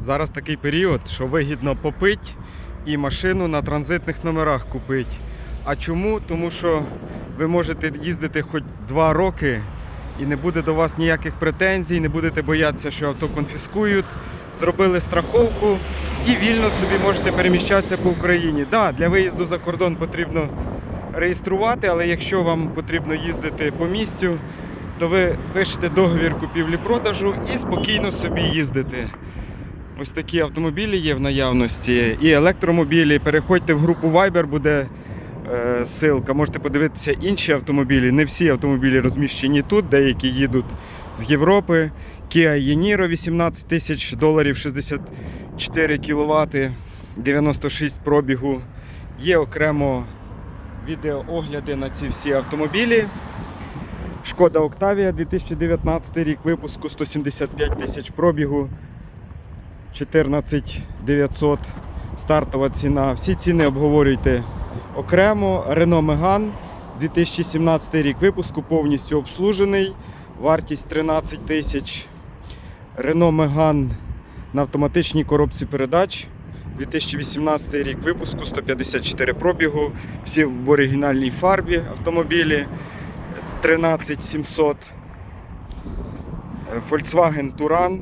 Зараз такий період, що вигідно попити і машину на транзитних номерах купити. А чому? Тому що ви можете їздити хоч два роки і не буде до вас ніяких претензій, не будете боятися, що авто конфіскують. Зробили страховку і вільно собі можете переміщатися по Україні. Да, для виїзду за кордон потрібно реєструвати, але якщо вам потрібно їздити по місцю, то ви пишете договір купівлі-продажу і спокійно собі їздите. Ось такі автомобілі є в наявності. І електромобілі. Переходьте в групу Viber, буде е, ссылка. Можете подивитися інші автомобілі. Не всі автомобілі розміщені тут, деякі їдуть з Європи. Kia Yeniro 18 тисяч доларів, 64 кВт, 96 пробігу. Є окремо відеоогляди на ці всі автомобілі. Шкода Октавія 2019 рік випуску 175 тисяч пробігу. 14 900 стартова ціна. Всі ціни обговорюйте окремо. Renault Megane 2017 рік випуску повністю обслужений. Вартість 13 тисяч. Renault Megane на автоматичній коробці передач. 2018 рік випуску 154 пробігу. Всі в оригінальній фарбі автомобілі. 13700. Е, Volkswagen Touran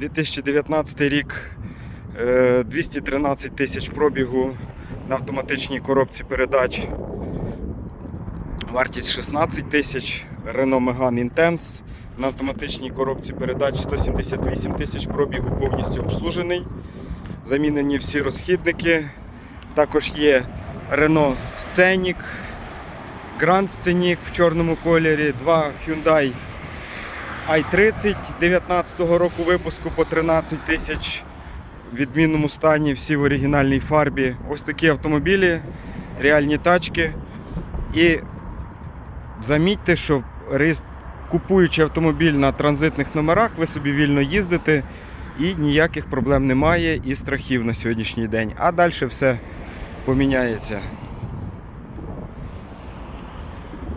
2019 рік е, 213 тисяч пробігу на автоматичній коробці передач. Вартість 16 тисяч. Renault Megane Intense на автоматичній коробці передач 178 тисяч пробігу повністю обслужений. Замінені всі розхідники. Також є Renault Scenic, Grand Scenic в чорному кольорі, два Hyundai i30 19 року випуску по 13 тисяч в відмінному стані, всі в оригінальній фарбі. Ось такі автомобілі, реальні тачки. І замітьте, що купуючи автомобіль на транзитних номерах, ви собі вільно їздите і ніяких проблем немає і страхів на сьогоднішній день. А далі все поміняється.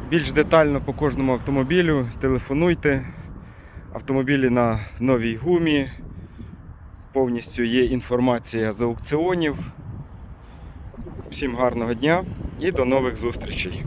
Більш детально по кожному автомобілю телефонуйте. Автомобілі на новій гумі. Повністю є інформація з аукціонів. Всім гарного дня і до нових зустрічей!